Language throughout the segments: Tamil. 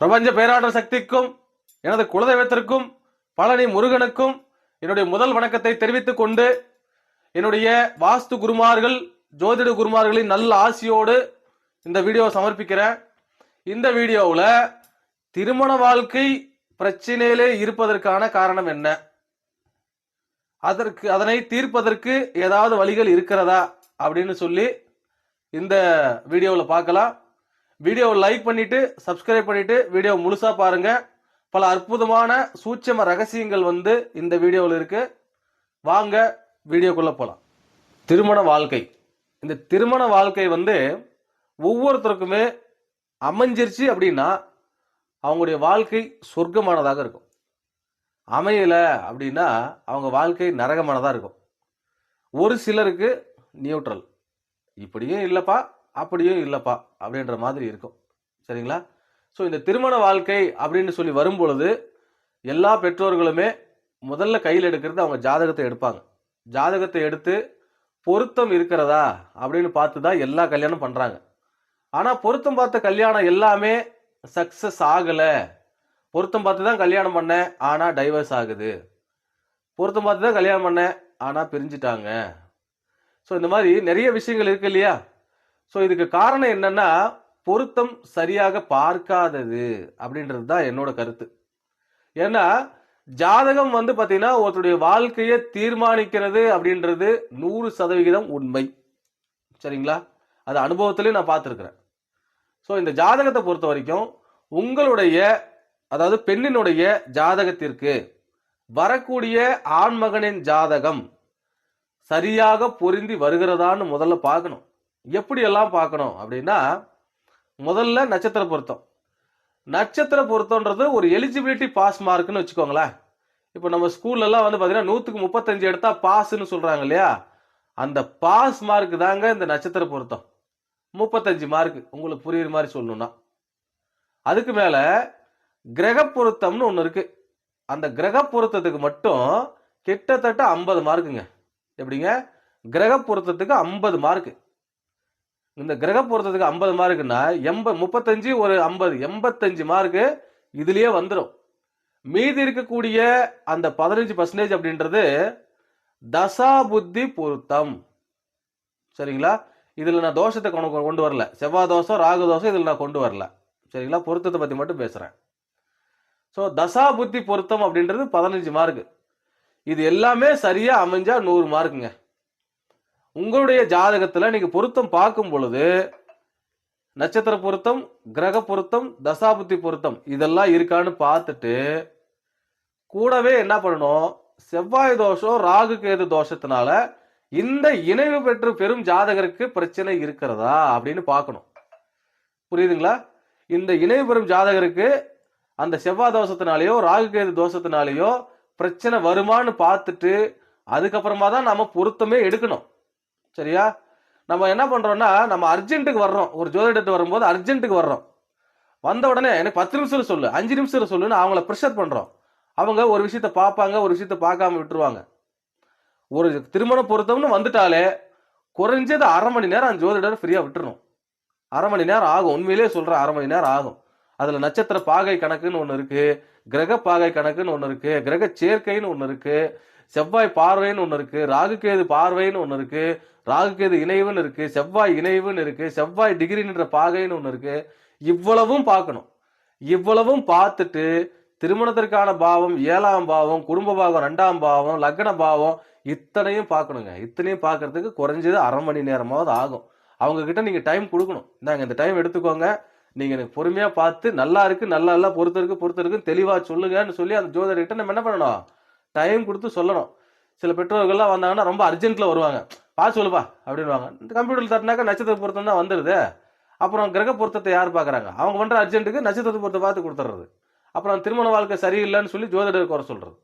பிரபஞ்ச பேராற்றல் சக்திக்கும் எனது குலதெய்வத்திற்கும் பழனி முருகனுக்கும் என்னுடைய முதல் வணக்கத்தை தெரிவித்துக் கொண்டு என்னுடைய வாஸ்து குருமார்கள் ஜோதிட குருமார்களின் நல்ல ஆசியோடு இந்த வீடியோவை சமர்ப்பிக்கிறேன். இந்த வீடியோவில் திருமண வாழ்க்கை பிரச்சனையிலே இருப்பதற்கான காரணம் என்ன? அதற்கு அதனை தீர்ப்பதற்கு ஏதாவது வழிகள் இருக்கிறதா? அப்படின்னு சொல்லி இந்த வீடியோவில் பார்க்கலாம். வீடியோவை லைக் பண்ணிட்டு சப்ஸ்கிரைப் பண்ணிட்டு வீடியோ முழுசா பாருங்க. பல அற்புதமான சூட்சம ரகசியங்கள் வந்து இந்த வீடியோவில் இருக்கு. வாங்க வீடியோக்குள்ள போகலாம் திருமண வாழ்க்கை. இந்த திருமண வாழ்க்கை வந்து ஒவ்வொருத்தருக்குமே அமைஞ்சிருச்சு அப்படின்னா அவங்களுடைய வாழ்க்கை சொர்க்கமானதாக இருக்கும். அமையலை அப்படின்னா அவங்க வாழ்க்கை நரகமானதாக இருக்கும். ஒரு சிலருக்கு நியூட்ரல் இப்படியும் இல்லைப்பா. அப்படியும் இல்லைப்பா அப்படின்ற மாதிரி இருக்கும். சரிங்களா? ஸோ இந்த திருமண வாழ்க்கை அப்படின்னு சொல்லி வரும்பொழுது எல்லா பெற்றோர்களுமே முதல்ல கையில் எடுக்கிறது அவங்க ஜாதகத்தை எடுப்பாங்க. ஜாதகத்தை எடுத்து பொருத்தம் இருக்கிறதா அப்படின்னு பார்த்து தான் எல்லா கல்யாணம் பண்ணுறாங்க ஆனால் பொருத்தம் பார்த்த கல்யாணம் எல்லாமே சக்ஸஸ் ஆகலை. பொருத்தம் பார்த்து தான் கல்யாணம் பண்ணேன் ஆனால் டைவர்ஸ் ஆகுது. பொருத்தம் பார்த்து தான் கல்யாணம் பண்ணேன் ஆனால் பிரிஞ்சிட்டாங்க. ஸோ இந்த மாதிரி நிறைய விஷயங்கள் இருக்கு இல்லையா? ஸோ இதுக்கு காரணம் என்னன்னா பொருத்தம் சரியாக பார்க்காதது அப்படின்றது தான் என்னோட கருத்து. ஏன்னா ஜாதகம் வந்து பார்த்தீங்கன்னா ஒருத்தருடைய வாழ்க்கையை தீர்மானிக்கிறது அப்படின்றது நூறு சதவிகிதம் உண்மை. சரிங்களா? அது அனுபவத்திலையும் நான் பார்த்துருக்குறேன். ஸோ இந்த ஜாதகத்தை பொறுத்த வரைக்கும் உங்களுடைய அதாவது பெண்ணினுடைய ஜாதகத்திற்கு வரக்கூடிய ஆண்மகனின் ஜாதகம் சரியாக பொருந்தி வருகிறதான்னு முதல்ல பார்க்கணும். எப்படியெல்லாம் பார்க்கணும் அப்படின்னா முதல்ல நட்சத்திர பொருத்தம். நட்சத்திர பொருத்தம்ன்றது ஒரு எலிஜிபிலிட்டி பாஸ் மார்க்னு வச்சுக்கோங்களேன். இப்போ நம்ம ஸ்கூல்லலாம் வந்து பார்த்தீங்கன்னா நூற்றுக்கு முப்பத்தஞ்சு எடுத்தால் பாஸ்ன்னு சொல்கிறாங்க இல்லையா? அந்த பாஸ் மார்க் தாங்க இந்த நட்சத்திர பொருத்தம். முப்பத்தஞ்சு மார்க் உங்களுக்கு புரியுற மாதிரி சொல்லணும்னா. அதுக்கு மேலே கிரக பொருத்தம்னு ஒன்று இருக்குது அந்த கிரக பொருத்தத்துக்கு மட்டும் கிட்டத்தட்ட ஐம்பது மார்க்குங்க எப்படிங்க? கிரக பொருத்தத்துக்கு ஐம்பது மார்க்கு இந்த கிரக பொருத்தத்துக்கு ஐம்பது மார்க்குன்னா எண்ப முப்பத்தஞ்சு ஒரு ஐம்பது எண்பத்தஞ்சு மார்க்கு இதுலயே வந்துடும் மீதி இருக்கக்கூடிய அந்த பதினஞ்சு பர்சன்டேஜ் அப்படின்றது தசா புத்தி பொருத்தம். சரிங்களா? இதில் நான் தோஷத்தை கொண்டு கொண்டு வரல. செவ்வாய் தோஷம் ராகு தோஷம் இதில் நான் கொண்டு வரல. சரிங்களா? பொருத்தத்தை பற்றி மட்டும் பேசுகிறேன் ஸோ தசா புத்தி பொருத்தம் அப்படின்றது பதினஞ்சு மார்க் இது எல்லாமே சரியாக அமைஞ்சா நூறு மார்க்குங்க. உங்களுடைய ஜாதகத்துல நீங்க பொருத்தம் பார்க்கும் பொழுது நட்சத்திர பொருத்தம் கிரக பொருத்தம் தசாபுத்தி பொருத்தம் இதெல்லாம் இருக்கான்னு பார்த்துட்டு கூடவே என்ன பண்ணணும்? செவ்வாய் தோஷம் ராகு கேது தோஷத்தினால இந்த இணைவு பெற்று பெரும் ஜாதகருக்கு பிரச்சனை இருக்கிறதா அப்படின்னு பார்க்கணும். புரியுதுங்களா? இந்த இணைவு பெறும் ஜாதகருக்கு அந்த செவ்வாய் தோஷத்தினாலேயோ ராகு கேது தோஷத்தினாலேயோ பிரச்சனை வருமான்னு பார்த்துட்டு அதுக்கப்புறமா தான் நம்ம பொருத்தமே எடுக்கணும். சரியா? நம்ம என்ன பண்றோம்னா நம்ம அர்ஜென்ட்டுக்கு வர்றோம். ஒரு ஜோதிடத்து வரும்போது அர்ஜென்ட்டுக்கு வர்றோம். வந்த உடனே எனக்கு பத்து நிமிஷத்துல சொல்லு அஞ்சு நிமிஷத்துல சொல்லுன்னு அவங்கள ப்ரெஷர் பண்றோம். அவங்க ஒரு விஷயத்த பார்ப்பாங்க ஒரு விஷயத்த பார்க்காம விட்டுருவாங்க. ஒரு திருமண பொருத்தம்னு வந்துட்டாலே குறைஞ்சது அரை மணி நேரம் அந்த ஜோதிடர் ஃப்ரீயா விட்டுரும் அரை மணி நேரம் ஆகும். உண்மையிலேயே சொல்றேன் அரை மணி நேரம் ஆகும். அதுல நட்சத்திர பாகை கணக்குன்னு ஒன்று இருக்கு கிரக பாகை கணக்குன்னு ஒன்று இருக்கு கிரக சேர்க்கைன்னு ஒன்று இருக்கு. செவ்வாய் பார்வைன்னு ஒன்று இருக்கு ராகுகேது பார்வைன்னு ஒன்று இருக்கு ராகுகேது இணைவுன்னு இருக்கு செவ்வாய் இணைவுன்னு இருக்கு செவ்வாய் டிகிரின்ற பாகைன்னு ஒன்று இருக்கு. இவ்வளவும் பார்க்கணும். இவ்வளவும் பார்த்துட்டு திருமணத்திற்கான பாவம் ஏழாம் பாவம் குடும்ப பாவம் ரெண்டாம் பாவம் லக்ன பாவம் இத்தனையும் பார்க்கணுங்க. இத்தனையும் பார்க்கறதுக்கு குறைஞ்சது அரை மணி நேரமாவது ஆகும். அவங்க கிட்ட நீங்க டைம் கொடுக்கணும். நாங்கள் இந்த டைம் எடுத்துக்கோங்க. நீங்க எனக்கு பொறுமையா பார்த்து நல்லா இருக்கு நல்லா இல்ல பொறுத்த இருக்கு தெளிவாக தெளிவா சொல்லுங்கன்னு சொல்லி அந்த ஜோதிடர்கிட்ட நம்ம என்ன பண்ணணும்? டைம் கொடுத்து சொல்லணும். சில பெற்றோர்கள்லாம் வந்தாங்கன்னா ரொம்ப அர்ஜென்ட்டில் வருவாங்க. பார்த்து சொல்லுப்பா அப்படின்வாங்க இந்த தட்டினாக்கா நட்சத்திர பொருத்தம் தான் வந்துடுது அப்புறம் கிரக பொருத்தத்தை யார் பார்க்குறாங்க? அவங்க பண்ணுற அர்ஜென்ட்டுக்கு நட்சத்திர பொருத்தம் பார்த்து கொடுத்துட்றது அப்புறம் திருமண வாழ்க்கை சரியில்லைன்னு சொல்லி ஜோதிடர் குறை சொல்கிறது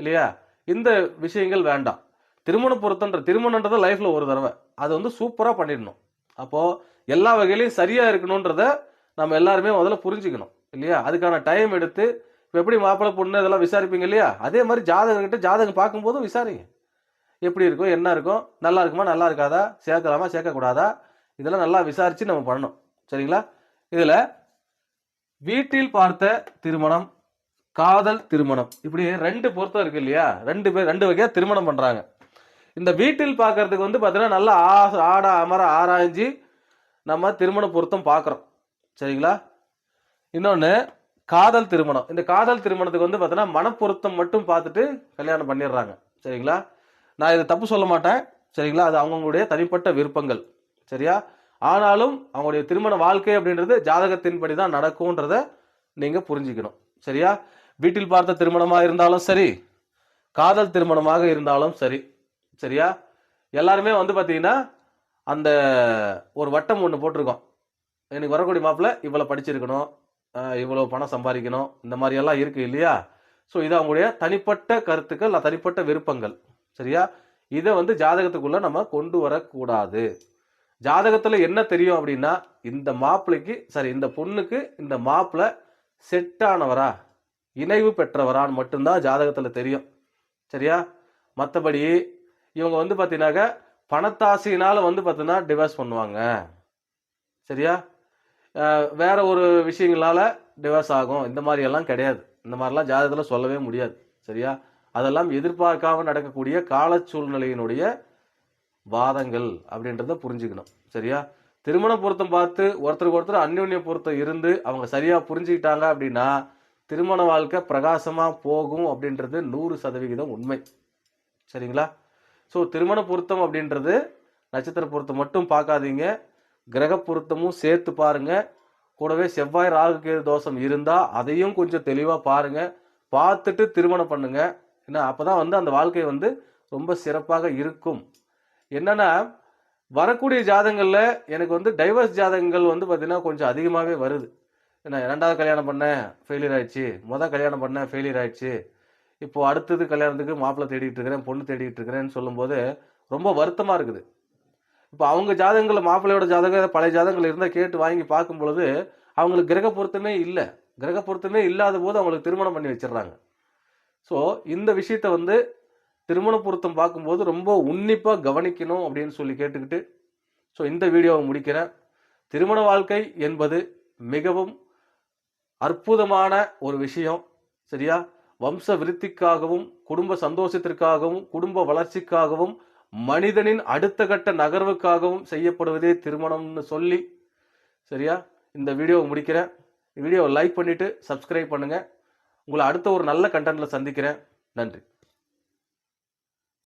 இல்லையா? இந்த விஷயங்கள் வேண்டாம். திருமண பொருத்தன்ற திருமணன்றது லைஃப்பில் ஒரு தடவை. அது வந்து சூப்பராக பண்ணிடணும். அப்போது எல்லா வகையிலையும் சரியாக இருக்கணுன்றத நம்ம எல்லாருமே முதல்ல புரிஞ்சுக்கணும். இல்லையா? அதுக்கான டைம் எடுத்து இப்போ எப்படி மாப்பிள்ளை பொண்ணு இதெல்லாம் விசாரிப்பீங்க இல்லையா? அதே மாதிரி ஜாதகர்கிட்ட ஜாதகம் பார்க்கும்போதும் விசாரிங்க. எப்படி இருக்கும் என்ன இருக்கும் நல்லா இருக்குமா நல்லா இருக்காதா சேர்க்கலாமா சேர்க்கக்கூடாதா? இதெல்லாம் நல்லா விசாரித்து நம்ம பண்ணணும். சரிங்களா? இதில் வீட்டில் பார்த்த திருமணம் காதல் திருமணம். இப்படி ரெண்டு பொருத்தம் இருக்கு இல்லையா? ரெண்டு பேர் ரெண்டு வகையாக திருமணம் பண்ணுறாங்க இந்த வீட்டில் பார்க்கறதுக்கு வந்து பார்த்தீங்கன்னா நல்லா ஆ ஆட அமர ஆராய்ஞ்சு நம்ம திருமண பொருத்தம் பார்க்குறோம். சரிங்களா? இன்னொன்று காதல் திருமணம். இந்த காதல் திருமணத்துக்கு வந்து பார்த்தீங்கன்னா மனப்பொருத்தம் மட்டும் பார்த்துட்டு கல்யாணம் பண்ணிடுறாங்க. சரிங்களா? நான் இதை தப்பு சொல்ல மாட்டேன். சரிங்களா? அது அவங்களுடைய தனிப்பட்ட விருப்பங்கள். சரியா? ஆனாலும் அவங்களுடைய திருமண வாழ்க்கை அப்படின்றது ஜாதகத்தின்படி தான் நடக்கும்ன்றத நீங்கள் புரிஞ்சுக்கணும். சரியா? வீட்டில் பார்த்த திருமணமாக இருந்தாலும் சரி காதல் திருமணமாக இருந்தாலும் சரி சரியா? எல்லாருமே வந்து பார்த்தீங்கன்னா அந்த ஒரு வட்டம் ஒன்று போட்டிருக்கோம். எனக்கு வரக்கூடிய மாப்பிள்ளை இவ்வளோ படிச்சிருக்கணும். இவ்வளோ பணம் சம்பாதிக்கணும். இந்த மாதிரியெல்லாம் இருக்குது இல்லையா? ஸோ இது அவங்களுடைய தனிப்பட்ட கருத்துக்கள் தனிப்பட்ட விருப்பங்கள். சரியா? இதை வந்து ஜாதகத்துக்குள்ளே நம்ம கொண்டு வரக்கூடாது. ஜாதகத்தில் என்ன தெரியும் அப்படின்னா இந்த மாப்பிள்ளைக்கு சரி இந்த பொண்ணுக்கு இந்த மாப்பிள்ளை செட்டானவரா இணைவு பெற்றவரான்னு மட்டும்தான் ஜாதகத்தில் தெரியும். சரியா? மற்றபடி இவங்க வந்து பார்த்தீங்கன்னாக்க பணத்தாசையினால் வந்து பார்த்தீங்கன்னா டிவோர்ஸ் பண்ணுவாங்க. சரியா? வேற ஒரு விஷயங்களால டிவர்ஸ் ஆகும். இந்த மாதிரி எல்லாம் கிடையாது. இந்த மாதிரிலாம் ஜாதகத்தில் சொல்லவே முடியாது. சரியா? அதெல்லாம் எதிர்பார்க்காம நடக்கக்கூடிய கால சூழ்நிலையினுடைய வாதங்கள் அப்படின்றத புரிஞ்சுக்கணும். சரியா? திருமண பொருத்தம் பார்த்து ஒருத்தருக்கு ஒருத்தர் அந்யோன்ய பொருத்தம் இருந்து அவங்க சரியா புரிஞ்சுக்கிட்டாங்க அப்படின்னா திருமண வாழ்க்கை பிரகாசமா போகும் அப்படின்றது நூறு சதவிகிதம் உண்மை. சரிங்களா? ஸோ திருமண பொருத்தம் அப்படின்றது நட்சத்திர பொருத்தம் மட்டும் பார்க்காதீங்க. கிரக பொருத்தமும் சேர்த்து பாருங்க. கூடவே செவ்வாய் ராகு கேது தோஷம் இருந்தா அதையும் கொஞ்சம் தெளிவா பாருங்க. பார்த்துட்டு திருமணம் பண்ணுங்க. ஏன்னா அப்பதான் வந்து அந்த வாழ்க்கை வந்து ரொம்ப சிறப்பாக இருக்கும். என்னன்னா வரக்கூடிய ஜாதகங்களில் எனக்கு வந்து டைவர்ஸ் ஜாதகங்கள் வந்து பார்த்தீங்கன்னா கொஞ்சம் அதிகமாகவே வருது. ஏன்னா ரெண்டாவது கல்யாணம் பண்ணேன் ஃபெயிலியர் ஆயிடுச்சு. மொதல் கல்யாணம் பண்ணேன் ஃபெயிலியர் ஆயிடுச்சு. இப்போ அடுத்தது கல்யாணத்துக்கு மாப்பிள்ளை தேடிட்டு இருக்கிறேன் பொண்ணு தேடிட்டு இருக்கிறேன்னு சொல்லும்போது ரொம்ப வருத்தமாக இருக்குது. இப்போ அவங்க ஜாதகங்கள் மாப்பிள்ளையோட ஜாதகம் பழைய ஜாதகங்கள் இருந்தால் கேட்டு வாங்கி பார்க்கும் பொழுது அவங்களுக்கு கிரக பொருத்தமே இல்லை. கிரக பொருத்தமே இல்லாத போது அவங்களுக்கு திருமணம் பண்ணி வச்சிடுறாங்க. ஸோ இந்த விஷயத்த வந்து திருமண பொருத்தம் பார்க்கும்போது ரொம்ப உன்னிப்பாக கவனிக்கணும் அப்படின்னு சொல்லி கேட்டுக்கிட்டு ஸோ இந்த வீடியோவை முடிக்கிறேன். திருமண வாழ்க்கை என்பது மிகவும் அற்புதமான ஒரு விஷயம் சரியா? வம்ச விருத்திக்காகவும் குடும்ப சந்தோஷத்திற்காகவும் குடும்ப வளர்ச்சிக்காகவும் மனிதனின் அடுத்த கட்ட நகர்வுக்காகவும் செய்யப்படுவதே திருமணம்னு சொல்லி சரியா? இந்த வீடியோவை முடிக்கிறேன். வீடியோவை லைக் பண்ணிவிட்டு சப்ஸ்கிரைப் பண்ணுங்கள் உங்களை அடுத்த ஒரு நல்ல கண்டென்ட்டில் சந்திக்கிறேன். நன்றி.